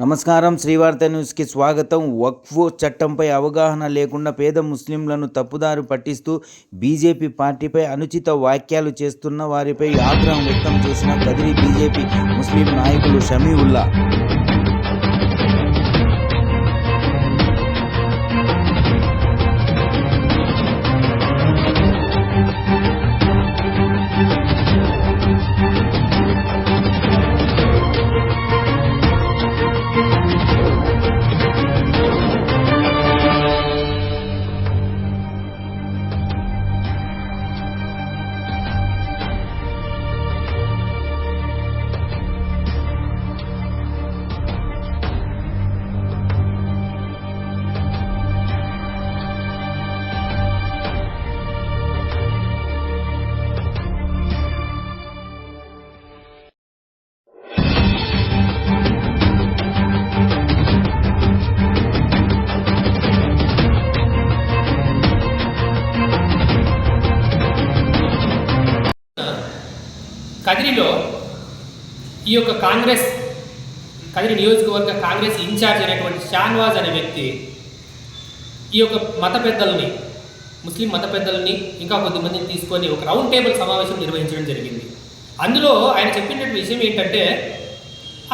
నమస్కారం. శ్రీవార్త న్యూస్కి స్వాగతం. వక్ఫ్ చట్టంపై అవగాహన లేకుండా పేద ముస్లింలను తప్పుదారి పట్టిస్తూ బీజేపీ పార్టీపై అనుచిత వ్యాఖ్యలు చేస్తున్న వారిపై ఆగ్రహం వ్యక్తం చేసిన కదిరి బీజేపీ ముస్లిం నాయకులు షమీవుల్లా. కదిరిలో ఈ యొక్క కాంగ్రెస్ కదిరి నియోజకవర్గ కాంగ్రెస్ ఇన్ఛార్జ్ అయినటువంటి షాన్వాజ్ అనే వ్యక్తి ఈ యొక్క మత పెద్దలని ముస్లిం మత పెద్దలని ఇంకా కొద్దిమందిని తీసుకొని ఒక రౌండ్ టేబుల్ సమావేశం నిర్వహించడం జరిగింది. అందులో ఆయన చెప్పినటువంటి విషయం ఏంటంటే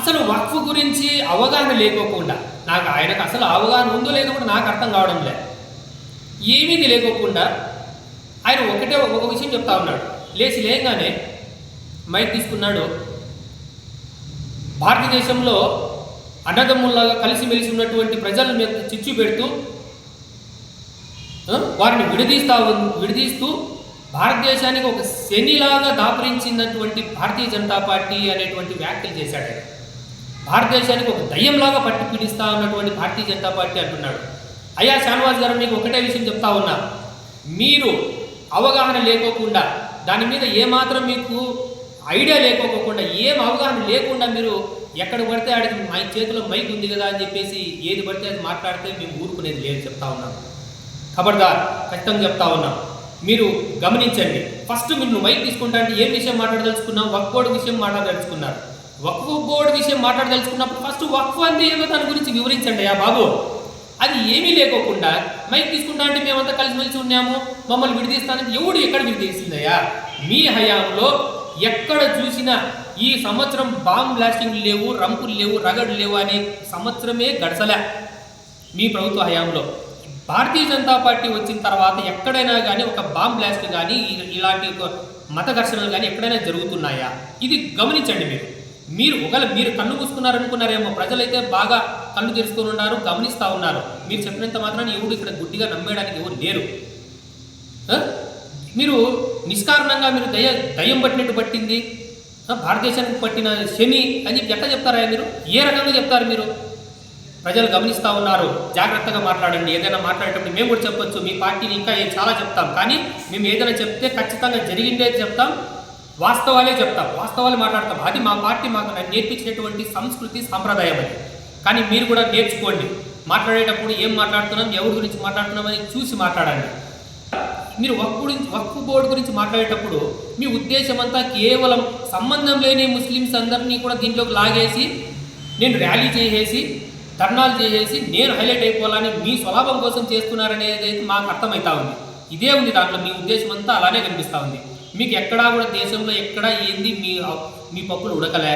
అసలు వక్ఫ్ గురించి అవగాహన లేకోకుండా నాకు ఆయనకు అసలు అవగాహన ఉందో లేదో కూడా నాకు అర్థం కావడం లే. ఏమీ లేకోకుండా ఆయన ఒకటే ఒక విషయం చెప్తా ఉన్నాడు. లేచి లేగానే మైక్ తీసుకున్నాడు. భారతదేశంలో అన్నదమ్ముల్లాగా కలిసిమెలిసి ఉన్నటువంటి ప్రజల మీద చిచ్చు పెడుతూ వారిని విడదీస్తా విడదీస్తూ భారతదేశానికి ఒక శనిలాగా దాపరించినటువంటి భారతీయ జనతా పార్టీ అనేటువంటి వ్యాఖ్యలు చేశాడు. ఆయన. భారతదేశానికి ఒక దయ్యంలాగా పట్టి పీడిస్తా ఉన్నటువంటి భారతీయ జనతా పార్టీ అంటున్నాడు. అయ్యా షానవాజ్ గారు మీకు ఒకటే విషయం చెప్తా ఉన్నా. మీరు అవగాహన లేకోకుండా దాని మీద ఏమాత్రం మీకు ఐడియా లేకోకుండా ఏం అవగాహన లేకుండా మీరు ఎక్కడ పడితే ఆడికి మా చేతిలో మైక్ ఉంది కదా అని చెప్పేసి ఏది పడితే అది మాట్లాడితే మేము ఊరుకునేది లేదు చెప్తా ఉన్నాం. ఖబర్దార్ ఖచ్చితంగా చెప్తా ఉన్నాం. మీరు గమనించండి. ఫస్ట్ మీరు మైక్ తీసుకుంటా అంటే ఏం విషయం మాట్లాడదలుచుకున్నాం వక్ బోర్డు విషయం మాట్లాడదలుచుకున్నారు. వక్ఫ్ బోర్డు విషయం మాట్లాడదలుచుకున్నప్పుడు ఫస్ట్ వక్ఫ్ అంటే ఏమో దాని గురించి వివరించండి యా బాబు. అది ఏమీ లేకోకుండా మైక్ తీసుకుంటా అంటే మేమంతా కలిసిమెలిసి ఉన్నాము మమ్మల్ని విడదీస్తానంటే ఎవడు ఎక్కడ విడిదీసిందయ్యా? మీ హయాంలో ఎక్కడ చూసినా ఈ సంవత్సరం బాంబ్ బ్లాస్టింగ్ లేవు రంపులు లేవు రగడు లేవు అనే సంవత్సరమే గడసలే మీ ప్రభుత్వ హయాంలో. భారతీయ జనతా పార్టీ వచ్చిన తర్వాత ఎక్కడైనా కానీ ఒక బాంబ్ బ్లాస్ట్ కానీ ఇలాంటి మత ఘర్షణలు కానీ ఎక్కడైనా జరుగుతున్నాయా? ఇది గమనించండి మీరు. మీరు ఒకవేళ మీరు కన్ను మూసుకున్నారనుకున్నారేమో ప్రజలైతే బాగా కళ్ళు తెరుచుకొని ఉన్నారు గమనిస్తూ ఉన్నారు. మీరు చెప్పినంత మాత్రాన్ని ఎవరు ఇక్కడ గుడ్డిగా నమ్మేయడానికి ఎవరు లేరు. మీరు నిష్కారణంగా మీరు దయ దయ్యం పట్టినట్టు పట్టింది. భారతదేశానికి పట్టిన శని అని చెప్పి ఎట్లా చెప్తారా మీరు? ఏ రకంగా చెప్తారు మీరు? ప్రజలు గమనిస్తూ ఉన్నారు. జాగ్రత్తగా మాట్లాడండి. ఏదైనా మాట్లాడేటప్పుడు మేము కూడా చెప్పొచ్చు. మీ పార్టీని ఇంకా చాలా చెప్తాం. కానీ మేము ఏదైనా చెప్తే ఖచ్చితంగా జరిగిందే చెప్తాం. వాస్తవాలే చెప్తాం. వాస్తవాలు మాట్లాడతాం. అది మా పార్టీ మాకు నేర్పించినటువంటి సంస్కృతి సాంప్రదాయం అది. కానీ మీరు కూడా నేర్చుకోండి. మాట్లాడేటప్పుడు ఏం మాట్లాడుతున్నాం ఎవరి గురించి మాట్లాడుతున్నాం అని చూసి మాట్లాడండి. మీరు వక్ఫ్ గురించి వక్ఫ్ బోర్డు గురించి మాట్లాడేటప్పుడు మీ ఉద్దేశం అంతా కేవలం సంబంధం లేని ముస్లిమ్స్ అందరినీ కూడా దీంట్లోకి లాగేసి నేను ర్యాలీ చేసేసి ధర్నాలు చేసేసి నేను హైలైట్ అయిపోవాలని మీ స్వలాభం కోసం చేస్తున్నారనేది అయితే మాకు అర్థమవుతా ఉంది. ఇదే ఉంది దాంట్లో మీ ఉద్దేశం అంతా అలానే కనిపిస్తూ ఉంది. మీకు ఎక్కడా కూడా దేశంలో ఎక్కడా ఏంది మీ మీ పప్పులు ఉడకలే.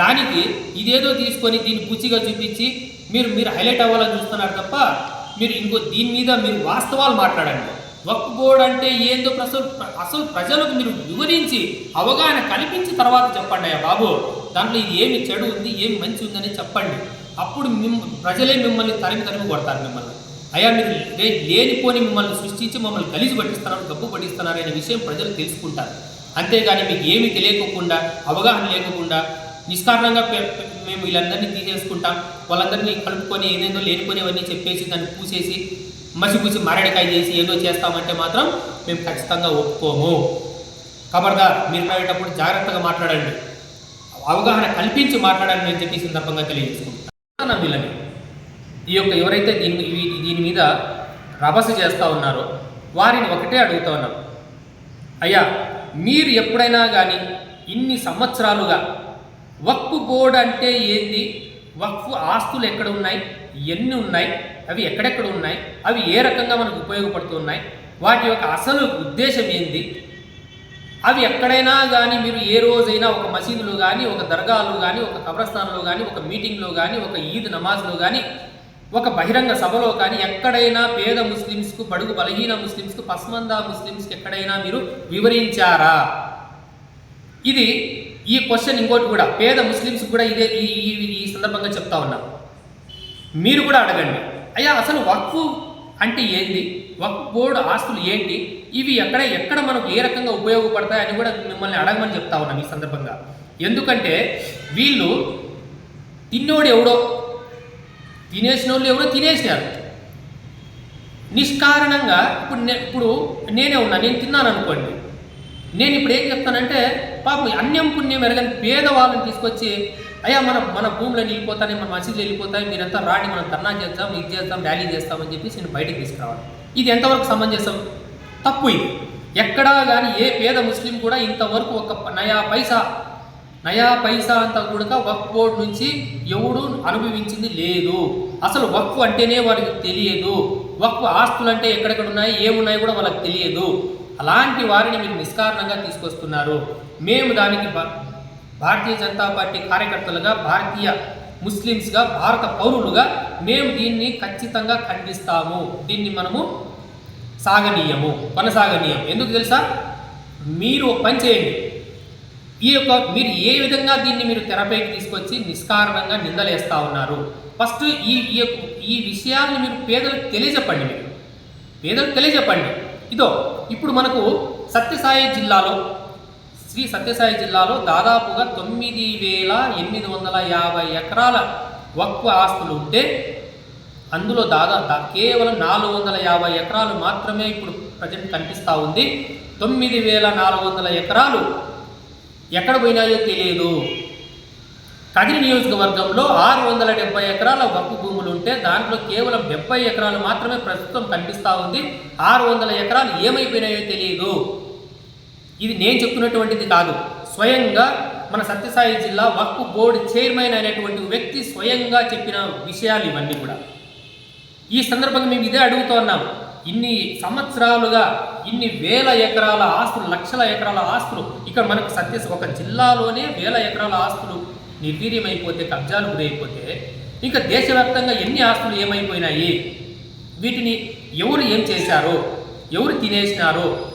దానికి ఇదేదో తీసుకొని దీన్ని పూచిగా చూపించి మీరు మీరు హైలైట్ అవ్వాలని చూస్తున్నారు తప్ప మీరు ఇంకో దీని మీద మీరు వాస్తవాలు మాట్లాడండి. వక్ఫ్ అంటే ఏందో అసలు అసలు ప్రజలకు మీరు వివరించి అవగాహన కల్పించి తర్వాత చెప్పండి అయ్యా బాబు. దాంట్లో ఇది ఏమి చెడు ఉంది ఏమి మంచి ఉందని చెప్పండి. అప్పుడు మిమ్మ ప్రజలే మిమ్మల్ని తరిమి తరిమి కొడతారు మిమ్మల్ని. అయ్యా మీరు లే- లేనిపోని మిమ్మల్ని సృష్టించి మమ్మల్ని కలిసి పట్టిస్తున్నారు గబ్బు పట్టిస్తున్నారు అనే విషయం ప్రజలు తెలుసుకుంటారు. అంతేగాని మీకు ఏమి తెలియకుండా అవగాహన లేకుండా నిష్కారణంగా మేము వీళ్ళందరినీ తీసేసుకుంటాం వాళ్ళందరినీ కలుపుకొని ఏదేదో లేనిపోయినవన్నీ చెప్పేసి దాన్ని పూసేసి మసిపూసి మరడికాయ చేసి ఏదో చేస్తామంటే మాత్రం మేము ఖచ్చితంగా ఒప్పుకోము. ఖబర్దార్ మీరు మాట్లాడేటప్పుడు జాగ్రత్తగా మాట్లాడండి. అవగాహన కల్పించి మాట్లాడండి అని చెప్పి సందర్భంగా తెలియజేసుకుంటాను వీళ్ళని ఈ యొక్క ఎవరైతే దీని దీని మీద రభస చేస్తూ ఉన్నారో వారిని ఒకటే అడుగుతా ఉన్నాం. అయ్యా మీరు ఎప్పుడైనా కానీ ఇన్ని సంవత్సరాలుగా వక్ఫ్ బోర్డు అంటే ఏంది? వక్ఫ్ ఆస్తులు ఎక్కడ ఉన్నాయి? ఎన్ని ఉన్నాయి? అవి ఎక్కడెక్కడ ఉన్నాయి? అవి ఏ రకంగా మనకు ఉపయోగపడుతున్నాయి వాటి యొక్క అసలు ఉద్దేశం ఏంది? అవి ఎక్కడైనా కానీ మీరు ఏ రోజైనా ఒక మసీదులో కానీ ఒక దర్గాలో కానీ ఒక కబ్రస్థాన్లో కానీ ఒక మీటింగ్లో కానీ ఒక ఈద్ నమాజ్లో కానీ ఒక బహిరంగ సభలో కానీ ఎక్కడైనా పేద ముస్లిమ్స్కు బడుగు బలహీన ముస్లిమ్స్కు పస్మందా ముస్లిమ్స్కి ఎక్కడైనా మీరు వివరించారా? ఇది ఈ క్వశ్చన్ ఇంకోటి కూడా. పేద ముస్లిమ్స్ కూడా ఇదే ఈ సందర్భంగా చెప్తా ఉన్నా. మీరు కూడా అడగండి. అయ్యా అసలు వక్ఫ్ అంటే ఏంది? వక్ఫ్ బోర్డు ఆస్తులు ఏంటి? ఇవి ఎక్కడ ఎక్కడ మనకు ఏ రకంగా ఉపయోగపడతాయి అని కూడా మిమ్మల్ని అడగమని చెప్తా ఉన్నాం ఈ సందర్భంగా. ఎందుకంటే వీళ్ళు తిన్నోడు ఎవడో తినేసిన వాళ్ళు ఎవరో తినేసినారు. నిష్కారణంగా ఇప్పుడు ఇప్పుడు నేనే ఉన్నా నేను తిన్నాను అనుకోండి. నేను ఇప్పుడు ఏం చెప్తానంటే పాపం అన్యం పుణ్యం ఎరగని పేదవాళ్ళని తీసుకొచ్చి అయ్యా మన మన భూములను వెళ్ళిపోతాయి మన మసీదులు వెళ్ళిపోతాయి మీరంతా రాండి మనం ధర్నా చేద్దాం ఇది చేద్దాం ర్యాలీ చేస్తామని చెప్పేసి నేను బయటకు తీసుకురావాలి. ఇది ఎంతవరకు సమంజసం? తప్పు ఇది. ఎక్కడా కానీ ఏ పేద ముస్లిం కూడా ఇంతవరకు ఒక నయా పైసా నయా పైసా అంతా కూడా వక్ఫ్ బోర్డు నుంచి ఎవడు అనుభవించింది లేదు. అసలు వక్ఫ్ అంటేనే వారికి తెలియదు. వక్ఫ్ ఆస్తులు అంటే ఎక్కడెక్కడ ఉన్నాయి ఏమున్నాయి కూడా వాళ్ళకి తెలియదు. అలాంటి వారిని మీరు నిష్కారణంగా తీసుకొస్తున్నారు. మేము దానికి భారతీయ జనతా పార్టీ కార్యకర్తలుగా భారతీయ ముస్లిమ్స్గా భారత పౌరులుగా మేము దీన్ని ఖచ్చితంగా ఖండిస్తాము. దీన్ని మనము సాగనీయము కొనసాగనీయం ఎందుకు తెలుసా? మీరు పని చేయండి. ఈ యొక్క మీరు ఏ విధంగా దీన్ని మీరు తెరపైకి తీసుకొచ్చి నిష్కారణంగా నిందలేస్తా ఉన్నారు? ఫస్ట్ ఈ ఈ విషయాన్ని మీరు పేదలకు తెలియజెప్పండి మీరు. పేదలకు తెలియజెప్పండి. ఇదో ఇప్పుడు మనకు సత్యసాయి జిల్లాలో శ్రీ సత్యసాయి జిల్లాలో దాదాపుగా తొమ్మిది వేల ఎనిమిది వందల యాభై ఎకరాల వక్ఫ్ ఆస్తులు ఉంటే అందులో దాదాపు కేవలం నాలుగు వందల యాభై ఎకరాలు మాత్రమే ఇప్పుడు ప్రజెంట్ కనిపిస్తూ ఉంది. తొమ్మిది వేల నాలుగు వందల ఎకరాలు ఎక్కడ పోయినాయో తెలియదు. కదిరి నియోజకవర్గంలో ఆరు వందల డెబ్బై ఎకరాల వక్ఫ్ భూములు ఉంటే దాంట్లో కేవలం డెబ్బై ఎకరాలు మాత్రమే ప్రస్తుతం కనిపిస్తూ ఉంది. ఆరు వందల ఎకరాలు ఏమైపోయినాయో తెలియదు. ఇది నేను చెప్తున్నటువంటిది కాదు. స్వయంగా మన సత్యసాయి జిల్లా వక్ఫ్ బోర్డు చైర్మన్ అయినటువంటి వ్యక్తి స్వయంగా చెప్పిన విషయాలు ఇవన్నీ కూడా. ఈ సందర్భంగా మేము ఇదే అడుగుతూ ఉన్నాం. ఇన్ని సంవత్సరాలుగా ఇన్ని వేల ఎకరాల ఆస్తులు లక్షల ఎకరాల ఆస్తులు ఇక్కడ మనకు సత్య ఒక జిల్లాలోనే వేల ఎకరాల ఆస్తులు నిర్వీర్యమైపోతే కబ్జాలు గురైపోతే ఇంకా దేశవ్యాప్తంగా ఎన్ని ఆస్తులు ఏమైపోయినాయి? వీటిని ఎవరు ఏం చేశారో? ఎవరు తినేసినారో?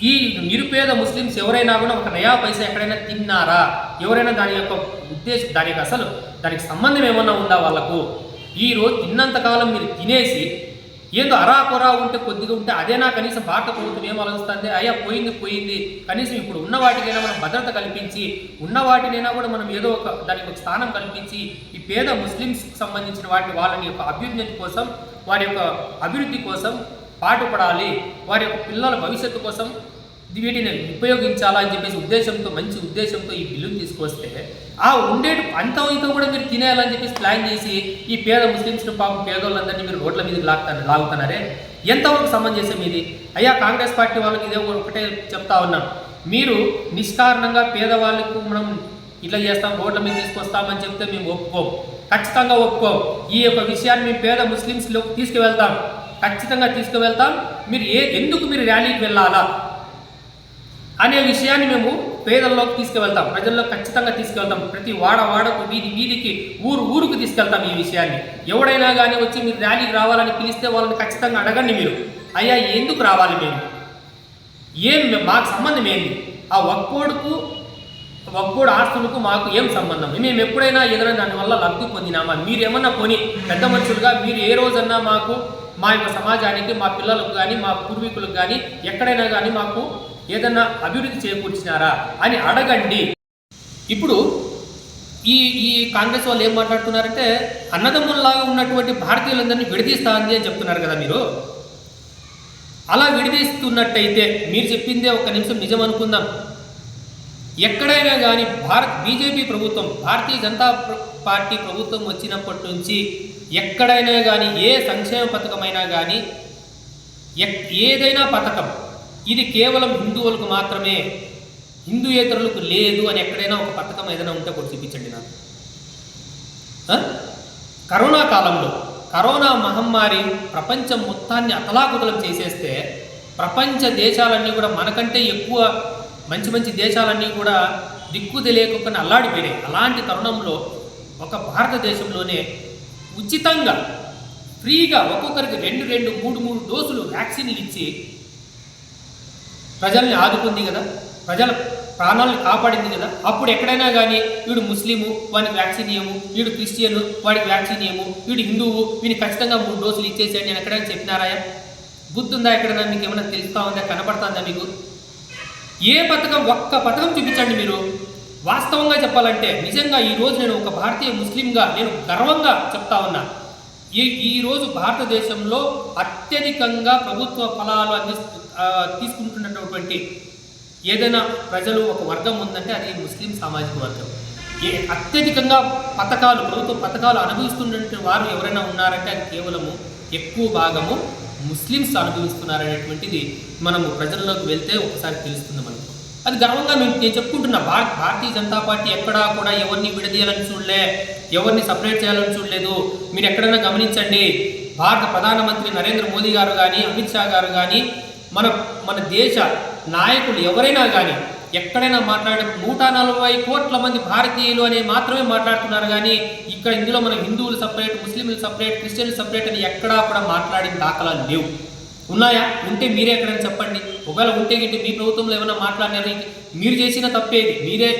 ఈ నిరుపేద ముస్లిమ్స్ ఎవరైనా కూడా ఒక నయా పైసా ఎక్కడైనా తిన్నారా? ఎవరైనా దాని యొక్క ఉద్దేశం దానికి అసలు దానికి సంబంధం ఏమన్నా ఉందా వాళ్ళకు? ఈ రోజు కాలం మీరు తినేసి ఏదో అరాకొరా ఉంటే కొద్దిగా ఉంటే అదేనా కనీసం భారత ప్రభుత్వం ఏం ఆలోచిస్తుంది అయ్యా పోయింది పోయింది. కనీసం ఇప్పుడు ఉన్న వాటికైనా మనం భద్రత కల్పించి ఉన్న వాటినైనా కూడా మనం ఏదో ఒక దానికి ఒక స్థానం కల్పించి ఈ పేద ముస్లిమ్స్కి సంబంధించిన వాటి వాళ్ళని యొక్క అభ్యున్నతి కోసం వారి యొక్క అభివృద్ధి కోసం పాటుపడాలి. వారి యొక్క పిల్లల భవిష్యత్తు కోసం వీటిని ఉపయోగించాలా అని చెప్పేసి ఉద్దేశంతో మంచి ఉద్దేశంతో ఈ బిల్లును తీసుకొస్తే ఆ ఉండే అంత ఇంత కూడా మీరు తినేయాలని చెప్పేసి ప్లాన్ చేసి ఈ పేద ముస్లిమ్స్ పాపం పేదోళ్ళందరినీ మీరు రోడ్ల మీద లాగుతారు లాగుతున్నారే? ఎంతవరకు సమంజసం ఇది? అయ్యా కాంగ్రెస్ పార్టీ వాళ్ళకి ఇదే ఒకటే చెప్తా ఉన్నాం. మీరు నిష్కారణంగా పేదవాళ్ళకు మనం ఇట్లా చేస్తాం రోడ్ల మీద తీసుకొస్తామని చెప్తే మేము ఒప్పుకోం. ఖచ్చితంగా ఒప్పుకోం. ఈ యొక్క విషయాన్ని మేము పేద ముస్లిమ్స్లో తీసుకువెళ్తాం. ఖచ్చితంగా తీసుకువెళ్తాం. మీరు ఏ ఎందుకు మీరు ర్యాలీకి వెళ్ళాలా అనే విషయాన్ని మేము పేదల్లోకి తీసుకువెళ్తాం. ప్రజల్లో ఖచ్చితంగా తీసుకెళ్తాం ప్రతి వాడ వాడకు వీధి వీధికి ఊరు ఊరుకు తీసుకెళ్తాం ఈ విషయాన్ని. ఎవడైనా కానీ వచ్చి మీరు ర్యాలీకి రావాలని పిలిస్తే వాళ్ళని ఖచ్చితంగా అడగండి మీరు. అయ్యా ఎందుకు రావాలి మేము? ఏం మాకు సంబంధం ఏంది? ఆ వక్కోడుకు వక్కోడు ఆస్తులకు మాకు ఏం సంబంధం? మేము ఎప్పుడైనా ఏదైనా దానివల్ల లబ్ధి పొందినామా? మీరు ఏమన్నా కొని పెద్ద మనుషులుగా మీరు ఏ రోజన్నా మాకు మా యొక్క సమాజానికి మా పిల్లలకు కానీ మా పూర్వీకులకు కానీ ఎక్కడైనా కానీ మాకు ఏదన్నా అభివృద్ధి చేకూర్చినారా అని అడగండి. ఇప్పుడు ఈ ఈ కాంగ్రెస్ వాళ్ళు ఏం మాట్లాడుతున్నారంటే అన్నదమ్ముల్లాగా ఉన్నటువంటి భారతీయులందరినీ విడదీస్తా అని చెప్తున్నారు కదా మీరు. అలా విడదీస్తున్నట్టయితే మీరు చెప్పిందే ఒక నిమిషం నిజం అనుకుందాం. ఎక్కడైనా కానీ భారత్ బీజేపీ ప్రభుత్వం భారతీయ జనతా పార్టీ ప్రభుత్వం వచ్చినప్పటి నుంచి ఎక్కడైనా కానీ ఏ సంక్షేమ పథకమైనా కానీ ఎక్- ఏదైనా పథకం ఇది కేవలం హిందువులకు మాత్రమే హిందూయేతరులకు లేదు అని ఎక్కడైనా ఒక పథకం ఏదైనా ఉంటే కూడా చూపించండి నాకు. కరోనా కాలంలో కరోనా మహమ్మారి ప్రపంచం మొత్తాన్ని అతలాకుతలం చేసేస్తే ప్రపంచ దేశాలన్నీ కూడా మనకంటే ఎక్కువ మంచి మంచి దేశాలన్నీ కూడా దిక్కు తెలియకుండా అల్లాడిపోయినాయి. అలాంటి తరుణంలో ఒక భారతదేశంలోనే ఉచితంగా ఫ్రీగా ఒక్కొక్కరికి రెండు రెండు మూడు మూడు డోసులు వ్యాక్సిన్లు ఇచ్చి ప్రజల్ని ఆదుకుంది కదా ప్రజల ప్రాణాలను కాపాడింది కదా అప్పుడు ఎక్కడైనా కానీ వీడు ముస్లిము వానికి వ్యాక్సిన్ ఇయ్యము వీడు క్రిస్టియన్ వాడికి వ్యాక్సిన్ ఇయ్యము వీడు హిందువు వీడిని ఖచ్చితంగా మూడు డోసులు ఇచ్చేసాడు నేను ఎక్కడైనా చెప్పినారాయా? బుద్ధుందా ఎక్కడైనా మీకు ఏమైనా తెలుస్తా ఉందా కనపడుతుందా మీకు? ఏ పథకం ఒక్క పథకం చూపించండి మీరు. వాస్తవంగా చెప్పాలంటే నిజంగా ఈ రోజు నేను ఒక భారతీయ ముస్లింగా నేను గర్వంగా చెప్తా ఉన్నా. ఈ ఈరోజు భారతదేశంలో అత్యధికంగా ప్రభుత్వ ఫలాలు అందిస్తూ తీసుకుంటున్నటువంటి ఏదైనా ప్రజలు ఒక వర్గం ఉందంటే అది ముస్లిం సామాజిక వర్గం. ఏ అత్యధికంగా పథకాలు ప్రభుత్వ పథకాలు అనుభవిస్తున్నటువంటి వారు ఎవరైనా ఉన్నారంటే అది కేవలము ఎక్కువ భాగము ముస్లిమ్స్ అనుభవిస్తున్నారనేటువంటిది మనము ప్రజల్లోకి వెళ్తే ఒకసారి తెలుస్తుంది. అది గర్వంగా నేను నేను చెప్పుకుంటున్నా భారత భారతీయ జనతా పార్టీ ఎక్కడా కూడా ఎవరిని విడదీయాలని చూడలే ఎవరిని సపరేట్ చేయాలని చూడలేదు. మీరు ఎక్కడైనా గమనించండి భారత ప్రధానమంత్రి నరేంద్ర మోదీ గారు కానీ అమిత్ షా గారు కానీ మన మన దేశ నాయకులు ఎవరైనా కానీ ఎక్కడైనా మాట్లాడే నూట నలభై కోట్ల మంది భారతీయులు అని మాత్రమే మాట్లాడుతున్నారు కానీ ఇక్కడ ఇందులో మన హిందువులు సపరేట్ ముస్లింలు సపరేట్ క్రిస్టియన్లు సపరేట్ అని ఎక్కడా కూడా మాట్లాడిన దాఖలాలు లేవు. ఉన్నాయా? ఉంటే మీరే ఎక్కడైనా చెప్పండి. ఒకవేళ ఉంటే గిట్టి మీ ప్రభుత్వంలో ఏమైనా మాట్లాడినారు మీరు చేసిన తప్పేది మీరే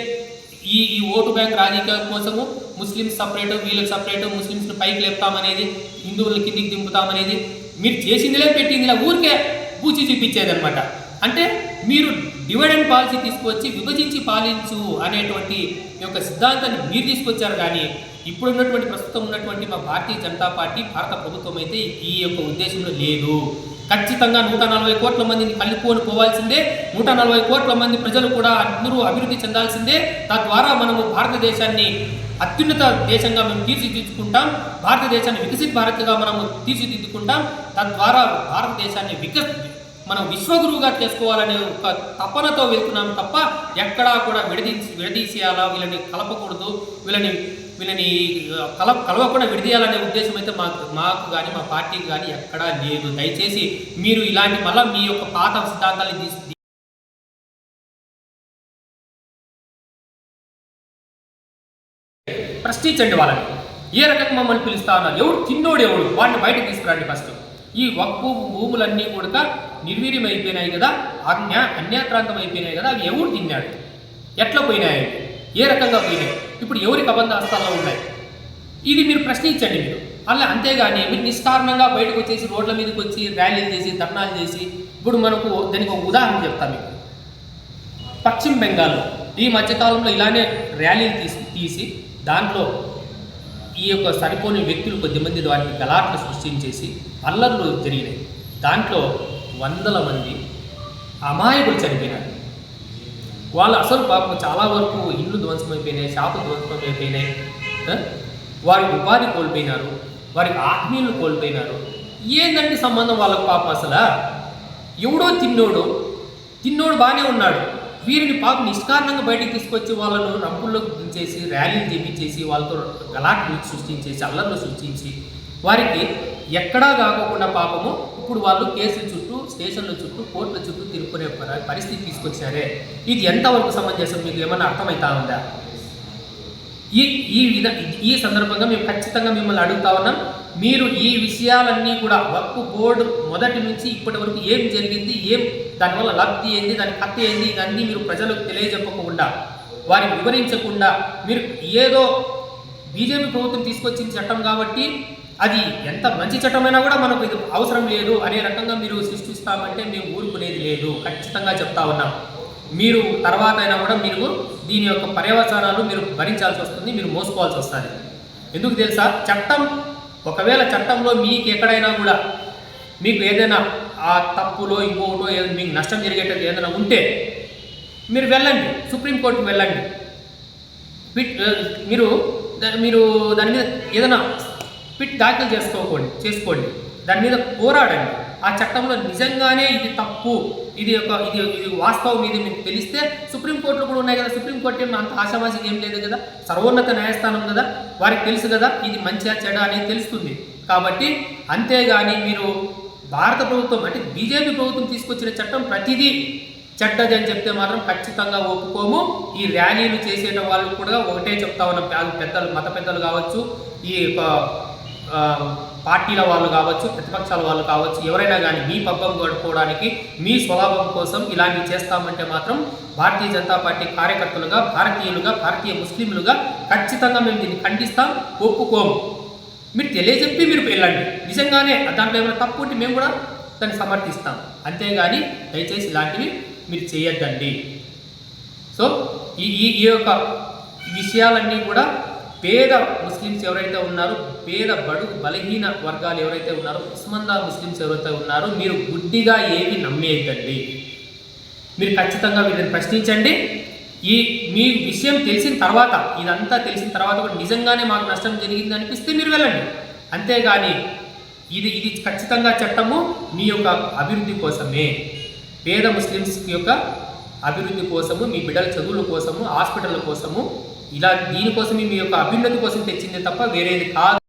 ఈ ఈ ఓటు బ్యాంక్ రాజకీయాల కోసము ముస్లిమ్స్ సపరేట్ వీళ్ళకి సపరేట్ ముస్లిమ్స్ని పైకి లేపుతామనేది హిందువులను కిందికి దింపుతామనేది మీరు చేసిందిలే పెట్టిందిలే ఊరికే పూచి చూపించేదనమాట అంటే మీరు డివైడెండ్ పాలసీ తీసుకొచ్చి విభజించి పాలించు అనేటువంటి యొక్క సిద్ధాంతాన్ని మీరు తీసుకొచ్చారు కానీ ఇప్పుడు ఉన్నటువంటి ప్రస్తుతం ఉన్నటువంటి మా భారతీయ జనతా పార్టీ భారత ప్రభుత్వం అయితే ఈ యొక్క ఉద్దేశంలో లేదు. ఖచ్చితంగా నూట నలభై కోట్ల మందిని కలుపుకొని పోవాల్సిందే. నూట నలభై కోట్ల మంది ప్రజలు కూడా అందరూ అభివృద్ధి చెందాల్సిందే. తద్వారా మనము భారతదేశాన్ని అత్యున్నత దేశంగా మేము తీర్చిదిద్దుకుంటాం. భారతదేశాన్ని వికసిత్ భారత్గా మనము తీర్చిదిద్దుకుంటాం. తద్వారా భారతదేశాన్ని విక మనం విశ్వగురువుగా చేసుకోవాలనే ఒక తపనతో వెళ్తున్నాం తప్ప ఎక్కడా కూడా విడదీసి విడదీసేయాలా? వీళ్ళని కలపకూడదు. వీళ్ళని వీళ్ళని కల కలవకుండా విడదీయాలనే ఉద్దేశం అయితే మాకు మాకు కానీ మా పార్టీకి కానీ ఎక్కడా లేదు. దయచేసి మీరు ఇలాంటి మళ్ళీ మీ యొక్క పాత సిద్ధాంతాన్ని తీసి ప్రశ్నించండి వాళ్ళని. ఏ రకంగా మమ్మల్ని పిలుస్తా ఉన్నారు? ఎవడు తిన్నోడు ఎవడు? వాడిని బయటకు తీసుకురండి ఫస్ట్. ఈ వక్కు భూములన్నీ కూడా నిర్వీర్యం అయిపోయినాయి కదా అన్యా అన్యాక్రాంతం అయిపోయినాయి కదా అవి ఎవడు తిన్నాడు? ఎట్లా పోయినాయి? ఏ రకంగా పోయినాయి? ఇప్పుడు ఎవరి కబంధ హస్తాల్లో ఉన్నాయి? ఇది మీరు ప్రశ్నించండి మీరు. అలా అంతేగాని మీరు నిష్కారణంగా బయటకు వచ్చేసి రోడ్ల మీదకి వచ్చి ర్యాలీలు చేసి ధర్నాలు చేసి ఇప్పుడు మనకు దానికి ఒక ఉదాహరణ చెప్తాను మీకు. పశ్చిమ బెంగాల్లో ఈ మధ్యకాలంలో ఇలానే ర్యాలీలు తీసి తీసి దాంట్లో ఈ యొక్క సరిపోని వ్యక్తులు కొద్దిమంది వాటిని గలాట్లు సృష్టించేసి అల్లర్లు జరిగినాయి. దాంట్లో వందల మంది అమాయకులు చనిపోయినారు. వాళ్ళు అసలు పాపం చాలా వరకు ఇల్లు ధ్వంసమైపోయినాయి షాపులు ధ్వంసమైపోయినాయి ఆ? వారి ఉపాధి కోల్పోయినారు వారికి ఆత్మీయులు కోల్పోయినారు. ఏందంటే సంబంధం వాళ్ళకు పాపం అసలు? ఎవడో తిన్నోడు తిన్నోడు బాగానే ఉన్నాడు. వీరిని పాపం నిష్కారణంగా బయటికి తీసుకొచ్చి వాళ్ళను రంపుల్లోకి దించేసి ర్యాలీలు చేపించేసి వాళ్ళతో గలాట్లు సృష్టించేసి అల్లర్లు సృష్టించి వారికి ఎక్కడా కాకుండా పాపము ఇప్పుడు వాళ్ళు కేసులు చుట్టూ స్టేషన్ల చుట్టూ కోర్టుల చుట్టూ తిరుక్కునే పరిస్థితి తీసుకొచ్చారే. ఇది ఎంతవరకు సమంజసం? మీకు ఏమన్నా అర్థమవుతా ఉందా? ఈ ఈ విధ ఈ సందర్భంగా మేము ఖచ్చితంగా మిమ్మల్ని అడుగుతా ఉన్నాం. మీరు ఈ విషయాలన్నీ కూడా వక్ఫ్ బోర్డు మొదటి నుంచి ఇప్పటి వరకు ఏం జరిగింది ఏం దానివల్ల లబ్ధి ఏంది దాని కత్తి ఏంది ఇదన్నీ మీరు ప్రజలకు తెలియజెప్పకుండా వారికి వివరించకుండా మీరు ఏదో బీజేపీ ప్రభుత్వం తీసుకొచ్చిన చట్టం కాబట్టి అది ఎంత మంచి చట్టమైనా కూడా మనకు ఇది అవసరం లేదు. అనే రకంగా మీరు సృష్టిస్తామంటే మేము ఊరుకునేది లేదు. ఖచ్చితంగా చెప్తా ఉన్నాం. మీరు తర్వాత అయినా కూడా మీరు దీని యొక్క పర్యవసానాలు మీరు భరించాల్సి వస్తుంది మీరు మోసుకోవాల్సి వస్తుంది. ఎందుకు తెలుసా? చట్టం ఒకవేళ చట్టంలో మీకు ఎక్కడైనా కూడా మీకు ఏదైనా ఆ తప్పులో ఇంకోటో మీకు నష్టం జరిగేటట్టు ఏదైనా ఉంటే మీరు వెళ్ళండి. సుప్రీంకోర్టుకు వెళ్ళండి. మీరు మీరు దాని మీద ఏదైనా పిట్ దాఖలు చేసుకోకండి చేసుకోండి. దాని మీద పోరాడండి. ఆ చట్టంలో నిజంగానే ఇది తప్పు. ఇది ఒక ఇది ఇది వాస్తవం ఇది మీకు తెలిస్తే సుప్రీంకోర్టులో కూడా ఉన్నాయి కదా. సుప్రీంకోర్టు ఏం అంత ఆశావాసి ఏం లేదు కదా? సర్వోన్నత న్యాయస్థానం కదా? వారికి తెలుసు కదా ఇది మంచిగా చెడ అనేది తెలుస్తుంది. కాబట్టి అంతేగాని మీరు భారత ప్రభుత్వం అంటే బీజేపీ ప్రభుత్వం తీసుకొచ్చిన చట్టం ప్రతిదీ చెడ్డది అని చెప్తే మాత్రం ఖచ్చితంగా ఒప్పుకోము. ఈ ర్యాలీలు చేసేట వాళ్ళు కూడా ఒకటే చెప్తా ఉన్న పెద్దలు మత పెద్దలు కావచ్చు ఈ యొక్క, పార్టీల వాళ్ళు కావచ్చు ప్రతిపక్షాల వాళ్ళు కావచ్చు ఎవరైనా కానీ మీ పబ్బం గడుపుకోవడానికి మీ స్వలాభం కోసం ఇలాంటివి చేస్తామంటే మాత్రం భారతీయ జనతా పార్టీ కార్యకర్తలుగా భారతీయులుగా భారతీయ ముస్లింలుగా ఖచ్చితంగా మేము దీన్ని ఖండిస్తాం ఒప్పుకోము మీరు తెలియజెప్పి మీరు వెళ్ళండి. నిజంగానే దాంట్లో ఏమైనా తప్పు ఉంటే మేము కూడా దాన్ని సమర్థిస్తాం. అంతేగాని దయచేసి ఇలాంటివి మీరు చేయొద్దండి. సో ఈ ఈ ఈ యొక్క విషయాలన్నీ కూడా పేద ముస్లిమ్స్ ఎవరైతే ఉన్నారో పేద బడుగు బలహీన వర్గాలు ఎవరైతే ఉన్నారో ఉస్మందా ముస్లిమ్స్ ఎవరైతే ఉన్నారో మీరు గుడ్డిగా ఏమి నమ్మేయద్దండి. మీరు ఖచ్చితంగా వీళ్ళని ప్రశ్నించండి. ఈ మీ విషయం తెలిసిన తర్వాత ఇదంతా తెలిసిన తర్వాత కూడా నిజంగానే మాకు నష్టం జరిగింది అనిపిస్తే మీరు వెళ్ళండి. అంతేగాని ఇది ఇది ఖచ్చితంగా చట్టము మీ యొక్క అభివృద్ధి కోసమే. పేద ముస్లిమ్స్ యొక్క అభివృద్ధి కోసము మీ బిడ్డల చదువుల కోసము హాస్పిటల్ కోసము ఇలా దీనికోసమే మీ యొక్క అభ్యున్నతి కోసం తెచ్చిందే తప్ప వేరేది కాదు.